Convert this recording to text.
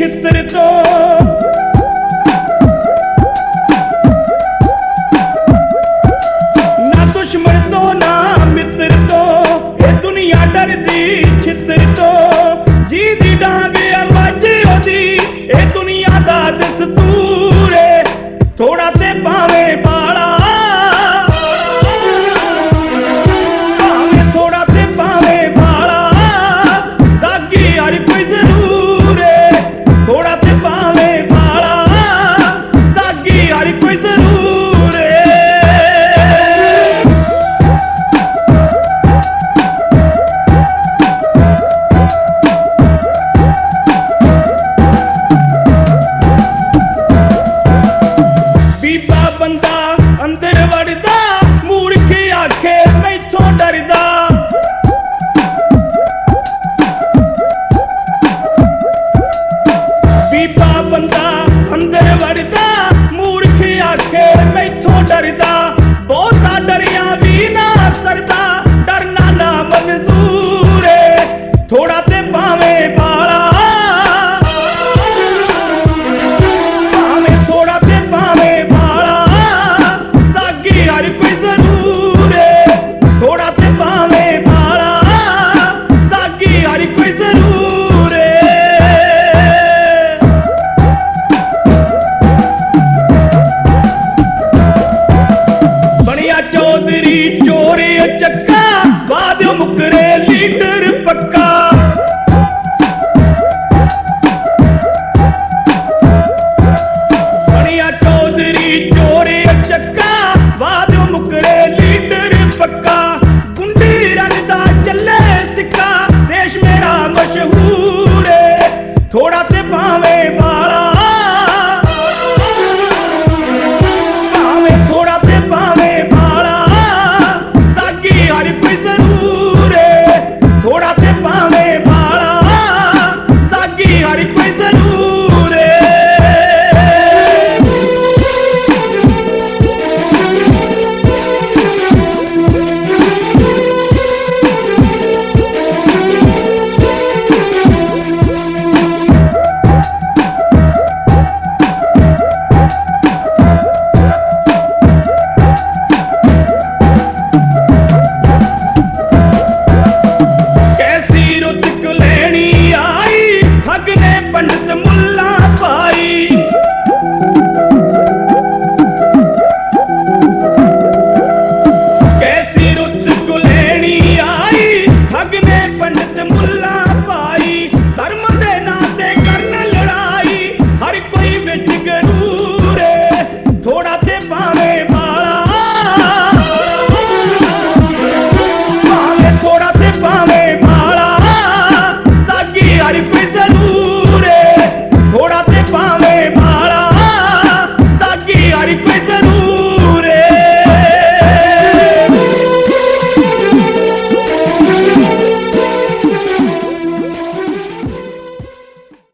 ਛਿੱਤਰ ਤੋਂ। ਨਾ ਦੁਸ਼ਮਣ ਤੋਂ, ਨਾ ਮਿੱਤਰ ਤੋਂ। ਇਹ ਦੁਨੀਆ ਡਰਦੀ ਛਿੱਤਰ ਤੋਂ। ਜੀ ਦੀ ਡਾਂਗ ਅਵਾਜ ਉਹਦੀ। ਇਹ ਦੁਨੀਆ ਦਾ ਦਸਤੂਰ ਏ। ਥੋੜਾ ਬਣਿਆ ਚੌਧਰੀ ਚੋਰੇ ਚੱਕਾ ਬਾਦ ਮੁਕਰੇ ਲੀਡਰ ਪੱਕਾ। ਬਣਿਆ ਚੌਧਰੀ ਚੋਰੇ ਚੱਕਾ ਬਾਦ ਮੁਕਰੇ ਲੀਡਰ ਪੱਕਾ। ਗੁੰਡੀ ਰਣ ਚੱਲੇ ਸਿੱਕਾ, ਦੇਸ਼ ਮੇਰਾ ਮਸ਼ਹੂਰ ਏ। ਥੋੜਾ ਤੇ ਭਾਵੇਂ விழுந்த முல்லா பாரி